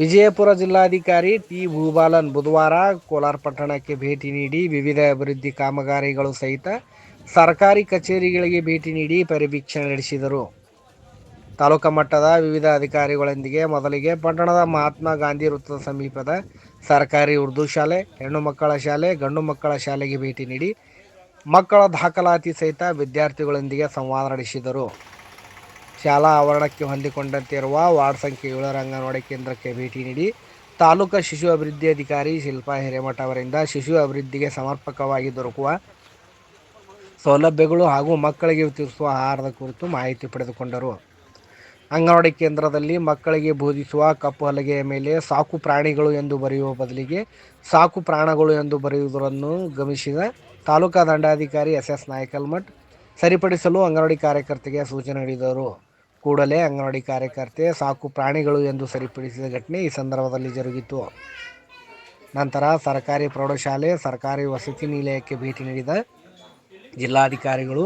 ವಿಜಯಪುರ ಜಿಲ್ಲಾಧಿಕಾರಿ ಟಿ ಭೂಬಾಲನ್ ಬುಧವಾರ ಕೋಲಾರ ಪಟ್ಟಣಕ್ಕೆ ಭೇಟಿ ನೀಡಿ ವಿವಿಧ ಅಭಿವೃದ್ಧಿ ಕಾಮಗಾರಿಗಳು ಸಹಿತ ಸರ್ಕಾರಿ ಕಚೇರಿಗಳಿಗೆ ಭೇಟಿ ನೀಡಿ ಪರಿವೀಕ್ಷಣೆ ನಡೆಸಿದರು. ತಾಲೂಕು ಮಟ್ಟದ ವಿವಿಧ ಅಧಿಕಾರಿಗಳೊಂದಿಗೆ ಮೊದಲಿಗೆ ಪಟ್ಟಣದ ಮಹಾತ್ಮ ಗಾಂಧಿ ವೃತ್ತದ ಸಮೀಪದ ಸರ್ಕಾರಿ ಉರ್ದು ಶಾಲೆ, ಹೆಣ್ಣು ಮಕ್ಕಳ ಶಾಲೆ, ಗಂಡು ಮಕ್ಕಳ ಶಾಲೆಗೆ ಭೇಟಿ ನೀಡಿ ಮಕ್ಕಳ ದಾಖಲಾತಿ ಸಹಿತ ವಿದ್ಯಾರ್ಥಿಗಳೊಂದಿಗೆ ಸಂವಾದ ನಡೆಸಿದರು. ಶಾಲಾ ಆವರಣಕ್ಕೆ ಹೊಂದಿಕೊಂಡಂತೆ ಇರುವ ವಾರ್ಡ್ ಸಂಖ್ಯೆ ಏಳರ ಅಂಗನವಾಡಿ ಕೇಂದ್ರಕ್ಕೆ ಭೇಟಿ ನೀಡಿ ತಾಲೂಕ ಶಿಶು ಅಭಿವೃದ್ಧಿ ಅಧಿಕಾರಿ ಶಿಲ್ಪಾ ಹಿರೇಮಠ ಅವರಿಂದ ಶಿಶು ಅಭಿವೃದ್ಧಿಗೆ ಸಮರ್ಪಕವಾಗಿ ದೊರಕುವ ಸೌಲಭ್ಯಗಳು ಹಾಗೂ ಮಕ್ಕಳಿಗೆ ವಿತರಿಸುವ ಆಹಾರದ ಕುರಿತು ಮಾಹಿತಿ ಪಡೆದುಕೊಂಡರು. ಅಂಗನವಾಡಿ ಕೇಂದ್ರದಲ್ಲಿ ಮಕ್ಕಳಿಗೆ ಬೋಧಿಸುವ ಕಪ್ಪು ಹಲಗೆಯ ಮೇಲೆ ಸಾಕು ಪ್ರಾಣಿಗಳು ಎಂದು ಬರೆಯುವ ಬದಲಿಗೆ ಸಾಕು ಪ್ರಾಣಗಳು ಎಂದು ಬರೆಯುವುದನ್ನು ಗಮನಿಸಿದ ತಾಲೂಕಾ ದಂಡಾಧಿಕಾರಿ ಎಸ್ ಎಸ್ ನಾಯಕಲ್ಮಠ್ ಸರಿಪಡಿಸಲು ಅಂಗನವಾಡಿ ಕಾರ್ಯಕರ್ತೆಗೆ ಸೂಚನೆ ನೀಡಿದರು. ಕೂಡಲೇ ಅಂಗನವಾಡಿ ಕಾರ್ಯಕರ್ತೆ ಸಾಕು ಪ್ರಾಣಿಗಳು ಎಂದು ಸರಿಪಡಿಸಿದ ಘಟನೆ ಈ ಸಂದರ್ಭದಲ್ಲಿ ಜರುಗಿತು. ನಂತರ ಸರ್ಕಾರಿ ಪ್ರೌಢಶಾಲೆ, ಸರ್ಕಾರಿ ವಸತಿ ನಿಲಯಕ್ಕೆ ಭೇಟಿ ನೀಡಿದ ಜಿಲ್ಲಾಧಿಕಾರಿಗಳು,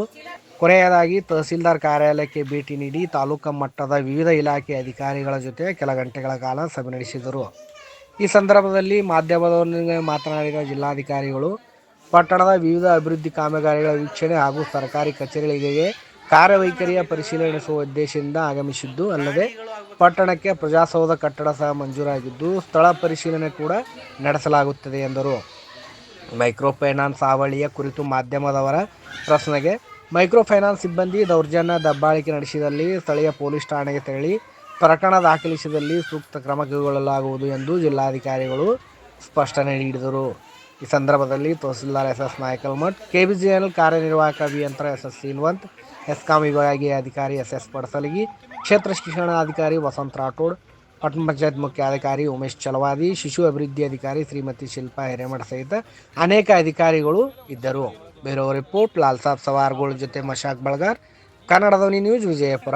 ಕೊನೆಯದಾಗಿ ತಹಸೀಲ್ದಾರ್ ಕಾರ್ಯಾಲಯಕ್ಕೆ ಭೇಟಿ ನೀಡಿ ತಾಲೂಕು ಮಟ್ಟದ ವಿವಿಧ ಇಲಾಖೆ ಅಧಿಕಾರಿಗಳ ಜೊತೆ ಕೆಲ ಗಂಟೆಗಳ ಕಾಲ ಸಭೆ ನಡೆಸಿದರು. ಈ ಸಂದರ್ಭದಲ್ಲಿ ಮಾಧ್ಯಮದವರೊಂದಿಗೆ ಮಾತನಾಡಿದ ಜಿಲ್ಲಾಧಿಕಾರಿಗಳು, ಪಟ್ಟಣದ ವಿವಿಧ ಅಭಿವೃದ್ಧಿ ಕಾಮಗಾರಿಗಳ ವೀಕ್ಷಣೆ ಹಾಗೂ ಸರ್ಕಾರಿ ಕಚೇರಿಗಳಿಗೆ ಕಾರ್ಯವೈಖರಿಯ ಪರಿಶೀಲನೆ ನಡೆಸುವ ಉದ್ದೇಶದಿಂದ ಆಗಮಿಸಿದ್ದು, ಅಲ್ಲದೆ ಪಟ್ಟಣಕ್ಕೆ ಪ್ರಜಾಸೌಧ ಕಟ್ಟಡ ಸಹ ಮಂಜೂರಾಗಿದ್ದು, ಸ್ಥಳ ಪರಿಶೀಲನೆ ಕೂಡ ನಡೆಸಲಾಗುತ್ತದೆ ಎಂದರು. ಮೈಕ್ರೋ ಫೈನಾನ್ಸ್ ಹಾವಳಿಯ ಕುರಿತು ಮಾಧ್ಯಮದವರ ಪ್ರಶ್ನೆಗೆ ಮೈಕ್ರೋ ಫೈನಾನ್ಸ್ ಸಿಬ್ಬಂದಿ ದೌರ್ಜನ್ಯ ದಬ್ಬಾಳಿಕೆ ನಡೆಸಿದಲ್ಲಿ ಸ್ಥಳೀಯ ಪೊಲೀಸ್ ಠಾಣೆಗೆ ತೆರಳಿ, ಪ್ರಕರಣ ದಾಖಲಿಸಿದಲ್ಲಿ ಸೂಕ್ತ ಕ್ರಮ ಕೈಗೊಳ್ಳಲಾಗುವುದು ಎಂದು ಜಿಲ್ಲಾಧಿಕಾರಿಗಳು ಸ್ಪಷ್ಟನೆ ನೀಡಿದರು. ಈ ಸಂದರ್ಭದಲ್ಲಿ tahsildar S S Nayakalmath KBGL ಕಾರ್ಯನಿರ್ವಾಹಕ ಅಭಿಯಂತರ ಎಸ್ ಎಸ್ ಶ್ರೀನಿವಂತ್ ಎಸ್ಕಾಂ ವಿಭಾಗೀಯ ಅಧಿಕಾರಿ ಎಸ್ ಎಸ್ ಪಡಸಲಗಿ, ಕ್ಷೇತ್ರ ಶಿಕ್ಷಣಾಧಿಕಾರಿ ವಸಂತ ರಾಠೋಡ್, ಪಟ್ಟಣ ಪಂಚಾಯತ್ ಮುಖ್ಯಾಧಿಕಾರಿ ಉಮೇಶ್ ಚಲವಾದಿ, ಶಿಶು ಅಭಿವೃದ್ಧಿ ಅಧಿಕಾರಿ ಶ್ರೀಮತಿ ಶಿಲ್ಪಾ ಹಿರೇಮಠ ಸಹಿತ ಅನೇಕ ಅಧಿಕಾರಿಗಳು ಇದ್ದರು. ಬೇರೆಯವ್ರ ರಿಪೋರ್ಟ್, ಲಾಲ್ ಸಾಬ್ ಸವಾರ್ಗಳ ಜೊತೆ ಮಶಾಕ್ ಬಳಗಾರ್ ಕನ್ನಡದವನಿ ನ್ಯೂಸ್ ವಿಜಯಪುರ.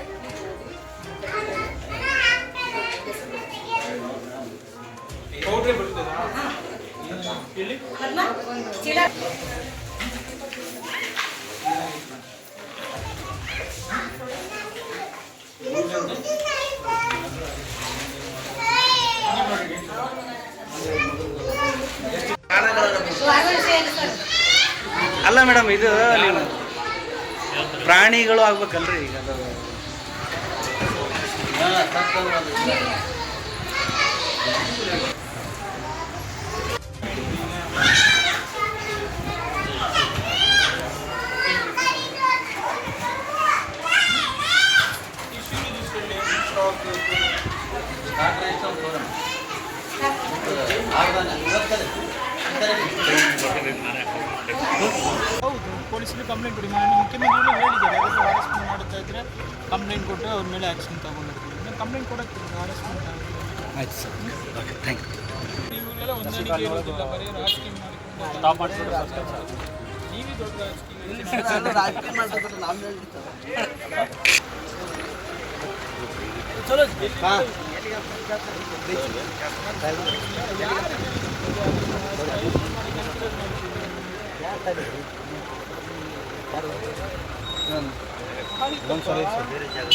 ಅಲ್ಲ ಮೇಡಮ್ ಇದು ನೀವು ಪ್ರಾಣಿಗಳು ಆಗ್ಬೇಕಲ್ರಿ ಈಗ ಹೌದು ಪೊಲೀಸರು ಕಂಪ್ಲೇಂಟ್ ಕೊಡಿ. ನಾನು ಮುಖ್ಯಮಂತ್ರಿಗಳು ಹೇಳಿದ್ದಾರೆ ಅದಕ್ಕೆ ಹರಾಸ್ಮೆಂಟ್ ಮಾಡುತ್ತಾ ಇದ್ದರೆ ಕಂಪ್ಲೇಂಟ್ ಕೊಟ್ಟರೆ ಅವ್ರ ಮೇಲೆ ಆ್ಯಕ್ಷನ್ ತಗೊಂಡಿರ್ತೀವಿ. ನಾನು ಕಂಪ್ಲೇಂಟ್ ಕೊಡೋಕ್ಕೆ ಅರೆಸ್ಟ್ ಆಗುತ್ತೆ ಆಯ್ತು ಸರ್. ಓಕೆ ಥ್ಯಾಂಕ್ ಯು ಇವುಗಳೆಲ್ಲ ಹೊಂದಾಣಿಕೆ ಇರೋದಿಲ್ಲ ಬರೀ ರಾಜಕೀಯ ಮಾಡಿಕೊಂಡು ನೀವೇ ದೊಡ್ಡ ರಾಜಕೀಯ.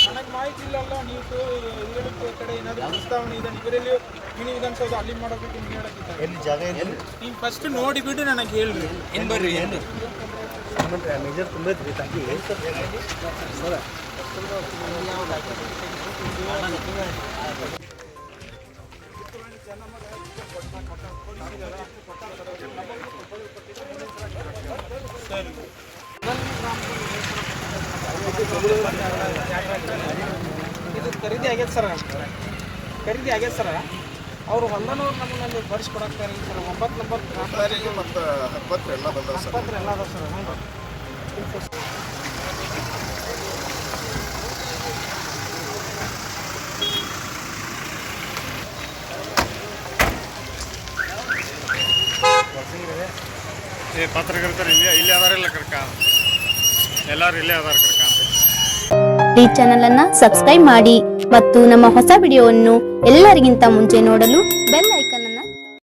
ನನಗೆ ಮಾಹಿತಿ ಇಲ್ಲಲ್ಲ ನೀವು ಹೇಳಿದ ಕಡೆ ಏನಾದರೂ ಪ್ರಸ್ತಾವನೆ ಇದೆ ಇವರಲ್ಲಿ ಮಿನಿ ವಿಧಾನಸೌಧ ಅಲ್ಲಿ ಮಾಡೋದಕ್ಕೆ ನೀವು ಹೇಳಕ್ಕಿದ್ದಾರೆ ಎಲ್ಲಿ ಜಾಗ ಎಲ್ಲಿ ನೀವು ಫಸ್ಟ್ ನೋಡಿಬಿಟ್ಟು ನನಗೆ ಹೇಳ್ರಿ. ಏನು ಬರ್ರಿ ಏನು? ಮೇಜರ್ ತುಂಬ ಐತ್ರಿ ತಾಕಿ ಸರ್ ಇದು ಖರೀದಿ ಆಗ್ಯದ ಸರ್? ಖರೀದಿ ಆಗ್ಯದ ಸರ್? ಅವರು ಹೊಂದನವ್ರು ನಮ್ಮಲ್ಲಿ ಬರ್ಸ್ಕೊಡಕ್ತಾರೆ ಸರ್. ಒಂಬತ್ತು ನಂಬರ್ ಮತ್ತು ಹತ್ತತ್ತು ಎಲ್ಲ ಸರ್. ಹತ್ತತ್ರ ಎಲ್ಲ ಅದಾವ ಸರ್. ಹ್ಞೂ ಈ ಪತ್ರಕರ್ತರು ಇಲ್ಲಿ ಇಲ್ಲಿ ಅದಾರಿಲ್ಲ ಕರ್ಕ. ಎಲ್ಲರೂ ಇಲ್ಲೇ ಅದಾರ ಕರ್ಕ. ಈ ಚಾನೆಲ್ ಅನ್ನ ಸಬ್ಸ್ಕ್ರೈಬ್ ಮಾಡಿ ಮತ್ತು ನಮ್ಮ ಹೊಸ ವಿಡಿಯೋವನ್ನು ಎಲ್ಲರಿಗಿಂತ ಮುಂಚೆ ನೋಡಲು ಬೆಲ್ ಐಕಾನ್